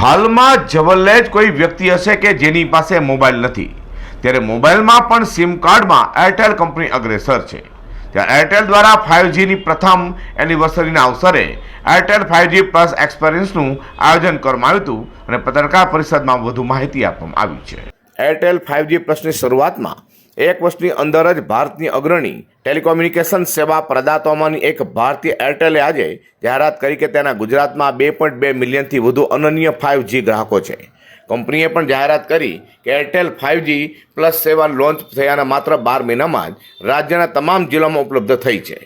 હાલમાં જવલ્લે જ કોઈ વ્યક્તિ હશે કે જેની પાસે મોબાઈલ નથી. ત્યારે મોબાઈલમાં પણ સિમ કાર્ડમાં એરટેલ કંપની અગ્રેસર છે. ત્યારે એરટેલ દ્વારા ફાઇવજીની પ્રથમ એનિવર્સરીના અવસરે એરટેલ ફાઇવજી પ્લસ એક્સપિરિયન્સનું આયોજન કરવામાં આવ્યું હતું અને પત્રકાર પરિષદમાં વધુ માહિતી આપવામાં આવી છે. એરટેલ ફાઇવજી પ્લસની શરૂઆતમાં એક વર્ષની અંદર જ ભારતની અગ્રણી ટેલિકોમ્યુનિકેશન સેવા પ્રદાતાઓમાંની એક ભારતીય એરટેલે આજે જાહેરાત કરી કે તેના ગુજરાતમાં બે પોઈન્ટ બે મિલિયનથી વધુ અનન્ય ફાઇવજી ગ્રાહકો છે. કંપનીએ પણ જાહેરાત કરી કે એરટેલ ફાઇવજી પ્લસ સેવા લોન્ચ થયાના માત્ર બાર મહિનામાં જ રાજ્યના તમામ જિલ્લામાં ઉપલબ્ધ થઈ છે.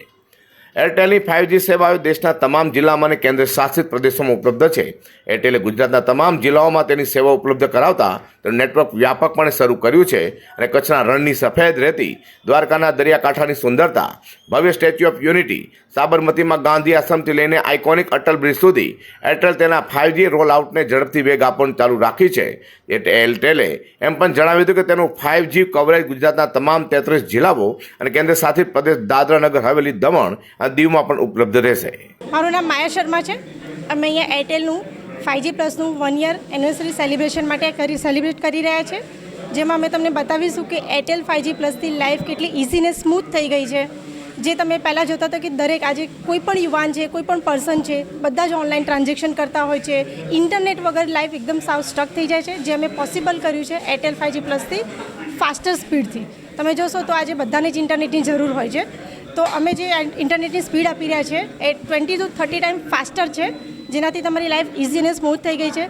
એરટેલની ફાઇવજી સેવાઓ દેશના તમામ જિલ્લામાં અને કેન્દ્ર શાસિત પ્રદેશોમાં ઉપલબ્ધ છે. એરટેલે ગુજરાતના તમામ જિલ્લાઓમાં તેની સેવા ઉપલબ્ધ કરાવતા તેનું નેટવર્ક વ્યાપકપણે શરૂ કર્યું છે અને કચ્છના રણની સફેદ રેતી, દ્વારકાના દરિયાકાંઠાની સુંદરતા, ભવ્ય સ્ટેચ્યુ ઓફ યુનિટી, સાબરમતીમાં ગાંધી આશ્રમથી લઈને આઇકોનિક અટલ બ્રિજ સુધી એરટેલ તેના ફાઇવજી રોલ આઉટને ઝડપથી વેગ આપવાનું ચાલુ રાખી છે. એટલે એરટેલે એમ પણ જણાવ્યું હતું કે તેનું ફાઇવજી કવરેજ ગુજરાતના તમામ તેત્રીસ જિલ્લાઓ અને કેન્દ્ર શાસિત પ્રદેશ દાદરા નગર, હવેલી, દમણ દીવમાં પણ ઉપલબ્ધ રહેશે. મારું નામ માયા શર્મા છે. અમે અહીંયા એરટેલનું ફાઇવજી પ્લસનું વન યર એનિવર્સરી સેલિબ્રેશન માટે કરી સેલિબ્રેટ કરી રહ્યા છે. જેમાં અમે તમને બતાવીશું કે એરટેલ ફાઇવજી પ્લસથી લાઈફ કેટલી ઇઝી ને સ્મૂથ થઈ ગઈ છે. જે તમે પહેલાં જોતા હતા કે દરેક આજે કોઈ પણ યુવાન છે, કોઈ પણ પર્સન છે, બધા જ ઓનલાઈન ટ્રાન્ઝેક્શન કરતા હોય છે. ઇન્ટરનેટ વગર લાઈફ એકદમ સાવ સ્ટક થઈ જાય છે. જે અમે પોસિબલ કર્યું છે એરટેલ ફાઇવજી પ્લસથી ફાસ્ટર સ્પીડથી તમે જોશો તો આજે બધાને જ ઇન્ટરનેટની જરૂર હોય છે. તો અમે જે ઇન્ટરનેટની સ્પીડ આપી રહ્યા છે, એ twenty two thirty time faster છે, જેનાથી તમારી લાઈફ ઇઝી અને સ્મૂથ થઈ ગઈ છે.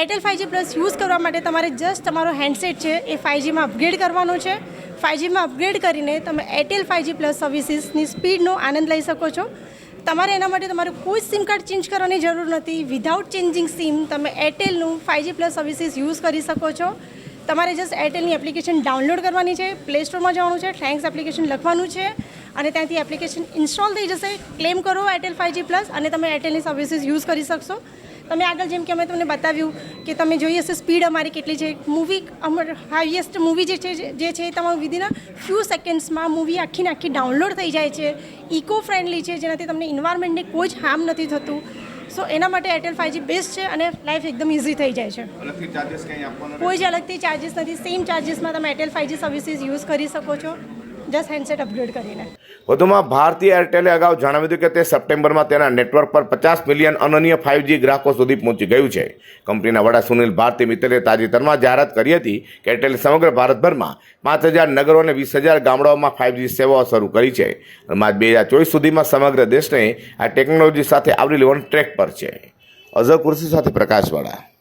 એરટેલ ફાઇવજી પ્લસ યુઝ કરવા માટે તમારે જસ્ટ તમારો હેન્ડસેટ છે, એ ફાઇવજીમાં અપગ્રેડ કરવાનો છે. ફાઇવજીમાં અપગ્રેડ કરીને તમે એરટેલ ફાઇવજી પ્લસ સર્વિસીસની સ્પીડનો આનંદ લઈ શકો છો. તમારે એના માટે તમારે કોઈ સિમ કાર્ડ ચેન્જ કરવાની જરૂર નથી. વિધાઉટ ચેન્જિંગ સિમ તમે એરટેલનું five G plus services use કરી શકો છો. તમારે જસ્ટ એરટેલની એપ્લિકેશન ડાઉનલોડ કરવાની છે પ્લે સ્ટોરમાં જવાનું છે થેન્ક્સ એપ્લિકેશન લખવાનું છે, અને ત્યાંથી એપ્લિકેશન ઇન્સ્ટોલ થઈ જશે. ક્લેમ કરો એરટેલ ફાઇવજી પ્લસ અને તમે એરટેલની સર્વિસીસ યુઝ કરી શકશો. તમે આગળ જેમ કે અમે તમને બતાવ્યું કે તમે જોઈ હશે સ્પીડ અમારી કેટલી છે. મૂવી અમાર હાઈએસ્ટ મૂવી જે છે જે છે તમારું વિધિન ફ્યુ સેકન્ડ્સમાં મૂવી આખીને આખી ડાઉનલોડ થઈ જાય છે. ઇકો ફ્રેન્ડલી છે, જેનાથી તમને ઇન્વાયરમેન્ટને કોઈ જ હાર્મ નથી થતું. સો એના માટે એરટેલ ફાઇવજી બેસ્ટ છે અને લાઈફ એકદમ ઇઝી થઈ જાય છે. કોઈ જ અલગથી ચાર્જિસ નથી. સેમ ચાર્જિસમાં તમે એરટેલ ફાઇવજી સર્વિસીસ યુઝ કરી શકો છો. જસ્ટ હેન્ડસેટ અપગ્રેડ કરીને. વધુમાં ભારતીય એરટેલે અગાઉ જણાવ્યું હતું કે તે સપ્ટેમ્બરમાં તેના નેટવર્ક પર પચાસ મિલિયન અનન્ય ફાઇવજી ગ્રાહકો સુધી પહોંચી ગયું છે. કંપનીના વડા સુનિલ ભારતી મિત્તલે તાજેતરમાં જાહેરાત કરી હતી કે એરટેલે સમગ્ર ભારતભરમાં પાંચ હજાર નગરો અને વીસ હજાર ગામડાઓમાં ફાઇવજી સેવાઓ શરૂ કરી છે. માર્ચ બે હજાર ચોવીસ સુધીમાં સમગ્ર દેશને આ ટેકનોલોજી સાથે આવરી લેવાનું ટ્રેક પર છે. અઝર કુર્સી સાથે પ્રકાશવાળા.